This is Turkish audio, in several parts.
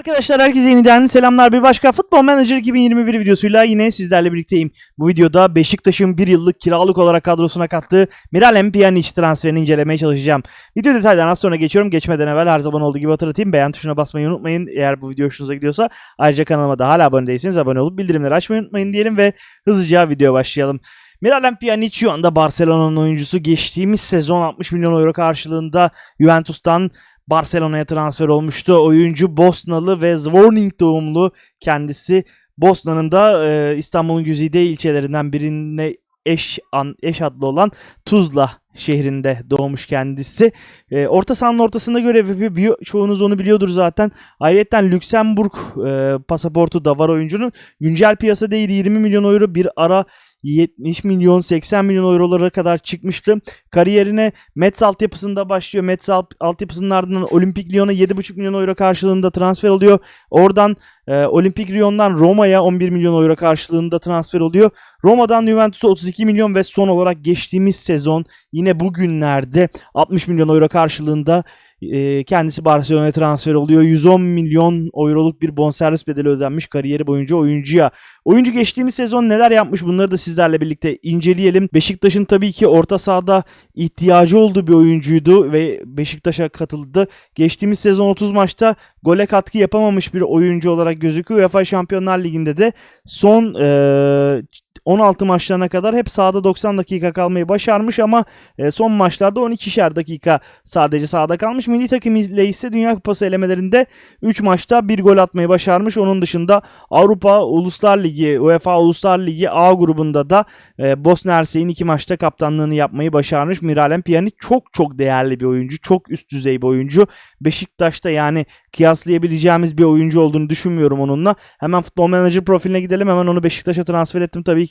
Arkadaşlar herkese yeniden selamlar. Bir başka Futbol Manager 2021 videosuyla yine sizlerle birlikteyim. Bu videoda Beşiktaş'ın bir yıllık kiralık olarak kadrosuna kattığı Miralem Pjanic transferini incelemeye çalışacağım. Video detaylarına sonra geçiyorum. Geçmeden evvel her zaman olduğu gibi hatırlatayım. Beğen tuşuna basmayı unutmayın. Eğer bu video hoşunuza gidiyorsa ayrıca kanalıma da hala abone değilseniz abone olup bildirimleri açmayı unutmayın diyelim ve hızlıca videoya başlayalım. Miralem Pjanic şu anda Barcelona'nın oyuncusu. Geçtiğimiz sezon 60 milyon euro karşılığında Juventus'tan Barcelona'ya transfer olmuştu. Oyuncu Bosnalı ve Zvornik doğumlu kendisi. Bosna'nın da e, İstanbul'un güzide ilçelerinden birine eş an, eş adlı olan Tuzla şehrinde doğmuş kendisi. E, orta sahanın ortasında görev yapıyor. Bi- Çoğunuz onu biliyordur zaten. Ayrıca Lüksemburg e, pasaportu da var oyuncunun. Güncel piyasa değil 20 milyon euro bir ara 70 milyon 80 milyon eurolara kadar çıkmıştı. Kariyerine Metz altyapısında başlıyor. Alt- altyapısının ardından Olimpik Lyon'a 7,5 milyon euro karşılığında transfer oluyor. Oradan e, Olimpik Lyon'dan Roma'ya 11 milyon euro karşılığında transfer oluyor. Roma'dan Juventus'a 32 milyon ve son olarak geçtiğimiz sezon yine bugünlerde 60 milyon euro karşılığında e, kendisi Barcelona'ya transfer oluyor. 110 milyon euroluk bir bonservis bedeli ödenmiş kariyeri boyunca oyuncuya. Oyuncu geçtiğimiz sezon neler yapmış bunları da sizlerle birlikte inceleyelim. Beşiktaş'ın tabii ki orta sahada ihtiyacı olduğu bir oyuncuydu ve Beşiktaş'a katıldı. Geçtiğimiz sezon 30 maçta gole katkı yapamamış bir oyuncu olarak gözüküyor. UEFA Şampiyonlar Ligi'nde de son e, 16 maçlarına kadar hep sahada 90 dakika kalmayı başarmış ama e, son maçlarda 12'şer dakika sadece sahada kalmış. Milli takım ile ise Dünya Kupası elemelerinde 3 maçta 1 gol atmayı başarmış. Onun dışında Avrupa Uluslar Ligi, UEFA Uluslar Ligi A grubunda da e, Bosna Hersek'in 2 maçta kaptanlığını yapmayı başarmış. Miralem Pjanic çok çok değerli bir oyuncu. Çok üst düzey bir oyuncu. Beşiktaş'ta yani kıyaslayabileceğimiz bir oyuncu olduğunu düşünmüyorum onunla. Hemen futbol manager profiline gidelim. Hemen onu Beşiktaş'a transfer ettim tabii ki.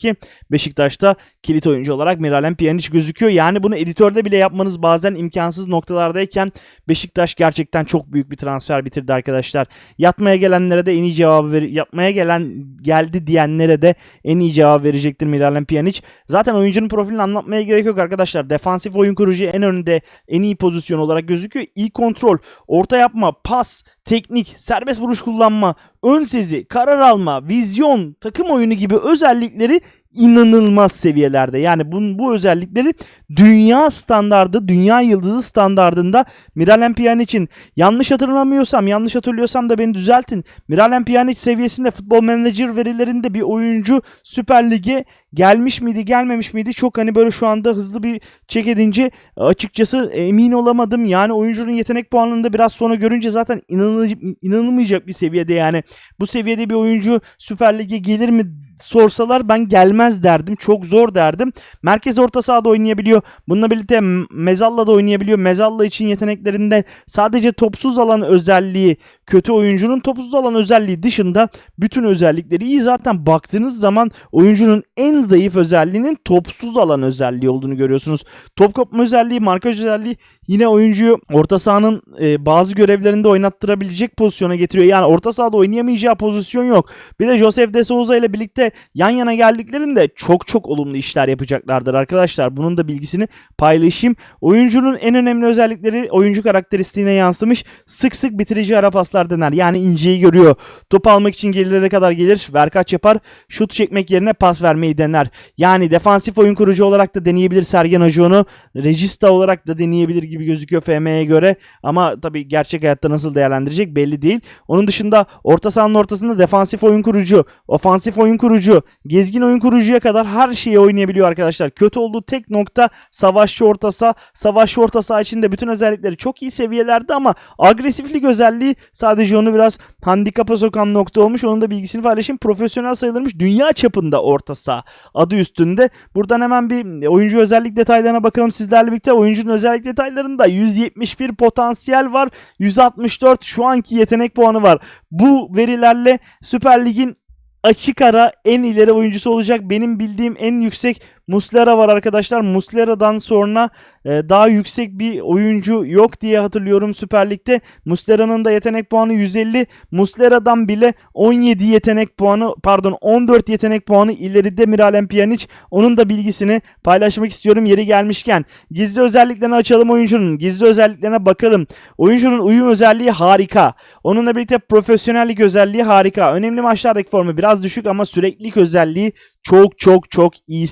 Beşiktaş'ta kilit oyuncu olarak Miralem Pjanic gözüküyor. Yani bunu editörde bile yapmanız bazen imkansız noktalardayken Beşiktaş gerçekten çok büyük bir transfer bitirdi arkadaşlar. Yatmaya gelenlere de en iyi cevabı ver yatmaya gelen geldi diyenlere de en iyi cevap verecektir Miralem Pjanic. Zaten oyuncunun profilini anlatmaya gerek yok arkadaşlar. Defansif oyun kurucu en önünde en iyi pozisyon olarak gözüküyor. İyi kontrol, orta yapma, pas, teknik, serbest vuruş kullanma, ön sezi, karar alma, vizyon, takım oyunu gibi özellikleri inanılmaz seviyelerde. Yani bu, bu özellikleri dünya standardı, dünya yıldızı standardında Miralem Pjanic'in yanlış hatırlamıyorsam, yanlış hatırlıyorsam da beni düzeltin. Miralem Pjanic seviyesinde futbol manager verilerinde bir oyuncu Süper Lig'e gelmiş miydi, gelmemiş miydi? Çok hani böyle şu anda hızlı bir çek edince açıkçası emin olamadım. Yani oyuncunun yetenek puanını da biraz sonra görünce zaten inanılacak, inanılmayacak bir seviyede yani. Bu seviyede bir oyuncu Süper Lig'e gelir mi sorsalar ben gelmez derdim. Çok zor derdim. Merkez orta sahada oynayabiliyor. Bununla birlikte Mezalla da oynayabiliyor. Mezalla için yeteneklerinde sadece topsuz alan özelliği kötü oyuncunun topsuz alan özelliği dışında bütün özellikleri iyi. Zaten baktığınız zaman oyuncunun en zayıf özelliğinin topsuz alan özelliği olduğunu görüyorsunuz. Top kapma özelliği, markaj özelliği yine oyuncuyu orta sahanın e, bazı görevlerinde oynattırabilecek pozisyona getiriyor. Yani orta sahada oynayamayacağı pozisyon yok. Bir de Josef De Souza ile birlikte yan yana geldiklerinde çok çok olumlu işler yapacaklardır arkadaşlar. Bunun da bilgisini paylaşayım. Oyuncunun en önemli özellikleri oyuncu karakteristiğine yansımış. Sık sık bitirici ara paslar dener. Yani inceyi görüyor. Top almak için gerilere kadar gelir. Verkaç yapar. Şut çekmek yerine pas vermeyi dener. Yani defansif oyun kurucu olarak da deneyebilir Sergen Ajon'u. Regista olarak da deneyebilir gibi gözüküyor FM'ye göre. Ama tabii gerçek hayatta nasıl değerlendirecek belli değil. Onun dışında orta sahanın ortasında defansif oyun kurucu, ofansif oyun kurucu, gezgin oyun kurucuya kadar her şeyi oynayabiliyor arkadaşlar. Kötü olduğu tek nokta savaşçı orta saha. Savaşçı orta saha için de bütün özellikleri çok iyi seviyelerde ama agresiflik özelliği sadece onu biraz handikapa sokan nokta olmuş. Onun da bilgisini paylaşayım. Profesyonel sayılırmış. Dünya çapında orta saha adı üstünde. Buradan hemen bir oyuncu özellik detaylarına bakalım sizlerle birlikte. Oyuncunun özellik detaylarında 171 potansiyel var. 164 şu anki yetenek puanı var. Bu verilerle Süper Lig'in açık ara en ileri oyuncusu olacak. Benim bildiğim en yüksek Muslera var arkadaşlar. Muslera'dan sonra e, daha yüksek bir oyuncu yok diye hatırlıyorum Süper Lig'de. Muslera'nın da yetenek puanı 150. Muslera'dan bile 17 yetenek puanı pardon 14 yetenek puanı ileride Miralem Pjanic. Onun da bilgisini paylaşmak istiyorum yeri gelmişken. Gizli özelliklerini açalım oyuncunun. Gizli özelliklerine bakalım. Oyuncunun uyum özelliği harika. Onunla birlikte profesyonellik özelliği harika. Önemli maçlardaki formu biraz düşük ama süreklilik özelliği çok çok çok iyi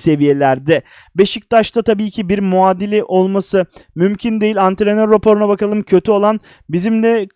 seviyelerde. Beşiktaş'ta tabii ki bir muadili olması mümkün değil. Antrenör raporuna bakalım kötü olan bizim de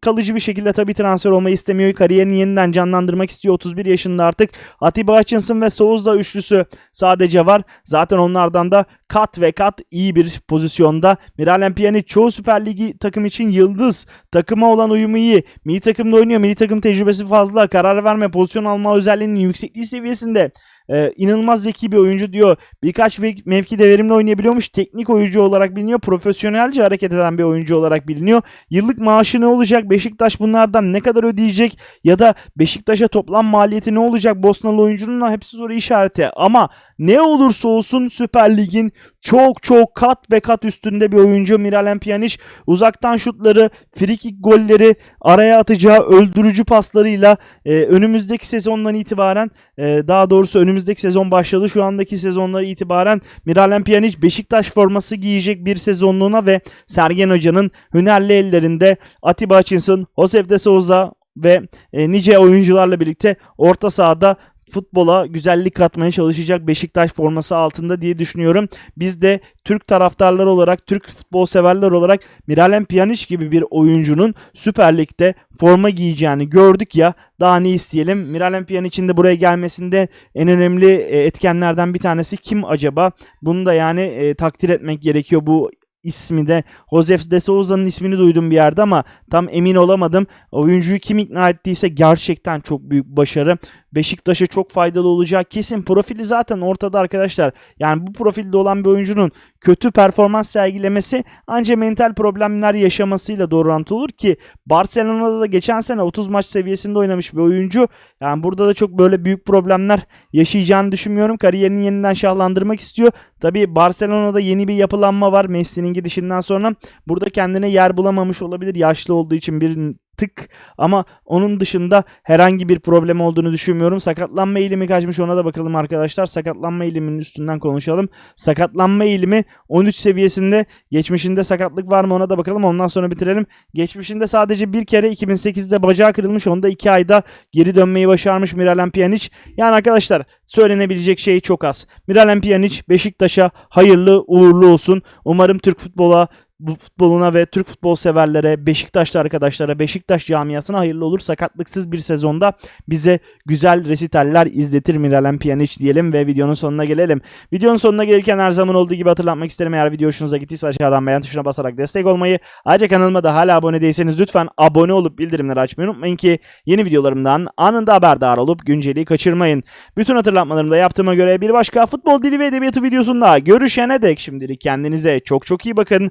kalıcı bir şekilde tabii transfer olmayı istemiyor. Kariyerini yeniden canlandırmak istiyor. 31 yaşında artık. Atiba Hutchinson ve Souza üçlüsü sadece var. Zaten onlardan da kat ve kat iyi bir pozisyonda. Miralem Pjanic çoğu Süper Ligi takım için yıldız. Takıma olan uyumu iyi. Milli takımda oynuyor. Milli takım tecrübesi fazla. Karar verme, pozisyon alma özelliğinin yüksekliği seviyesinde. Ee, inanılmaz zeki bir oyuncu diyor. Birkaç mevkide verimli oynayabiliyormuş. Teknik oyuncu olarak biliniyor. Profesyonelce hareket eden bir oyuncu olarak biliniyor. Yıllık maaşı ne olacak? Beşiktaş bunlardan ne kadar ödeyecek? Ya da Beşiktaş'a toplam maliyeti ne olacak? Bosnalı oyuncunun hepsi soru işareti. Ama ne olursa olsun Süper Lig'in çok çok kat ve kat üstünde bir oyuncu Miralem Pjanic. Uzaktan şutları, frikik golleri, araya atacağı öldürücü paslarıyla e, önümüzdeki sezondan itibaren e, daha doğrusu önümüzdeki sezon başladı. Şu andaki sezonlara itibaren Miralem Pjanic Beşiktaş forması giyecek bir sezonluğuna ve Sergen Hoca'nın hünerli ellerinde Atiba Hutchinson, Josef de Souza ve e, nice oyuncularla birlikte orta sahada futbola güzellik katmaya çalışacak Beşiktaş forması altında diye düşünüyorum. Biz de Türk taraftarlar olarak, Türk futbol severler olarak Miralem Pjanic gibi bir oyuncunun Süper Lig'de forma giyeceğini gördük ya daha ne isteyelim. Miralem Pjanic'in de buraya gelmesinde en önemli e, etkenlerden bir tanesi kim acaba? Bunu da yani e, takdir etmek gerekiyor bu ismi de Josef de Souza'nın ismini duydum bir yerde ama tam emin olamadım. Oyuncuyu kim ikna ettiyse gerçekten çok büyük başarı. Beşiktaş'a çok faydalı olacak kesin. Profili zaten ortada arkadaşlar. Yani bu profilde olan bir oyuncunun kötü performans sergilemesi ancak mental problemler yaşamasıyla doğru orantılı olur ki Barcelona'da da geçen sene 30 maç seviyesinde oynamış bir oyuncu. Yani burada da çok böyle büyük problemler yaşayacağını düşünmüyorum. Kariyerini yeniden şahlandırmak istiyor. Tabii Barcelona'da yeni bir yapılanma var Messi'nin gidişinden sonra. Burada kendine yer bulamamış olabilir yaşlı olduğu için bir tık ama onun dışında herhangi bir problem olduğunu düşünmüyorum. Sakatlanma eğilimi kaçmış ona da bakalım arkadaşlar. Sakatlanma eğiliminin üstünden konuşalım. Sakatlanma eğilimi 13 seviyesinde. Geçmişinde sakatlık var mı ona da bakalım. Ondan sonra bitirelim. Geçmişinde sadece bir kere 2008'de bacağı kırılmış. Onda 2 ayda geri dönmeyi başarmış Miralem Pjanic. Yani arkadaşlar söylenebilecek şey çok az. Miralem Pjanic Beşiktaş'a hayırlı uğurlu olsun. Umarım Türk futbola bu futboluna ve Türk futbol severlere, Beşiktaşlı arkadaşlara, Beşiktaş camiasına hayırlı olur. Sakatlıksız bir sezonda bize güzel resitaller izletir Miralem Pjanic diyelim ve videonun sonuna gelelim. Videonun sonuna gelirken her zaman olduğu gibi hatırlatmak isterim. Eğer video hoşunuza gittiyse aşağıdan beğen tuşuna basarak destek olmayı, ayrıca kanalıma da hala abone değilseniz lütfen abone olup bildirimleri açmayı unutmayın ki yeni videolarımdan anında haberdar olup günceliği kaçırmayın. Bütün hatırlatmalarımı da yaptığıma göre bir başka futbol dili ve edebiyatı videosunda görüşene dek şimdilik kendinize çok çok iyi bakın.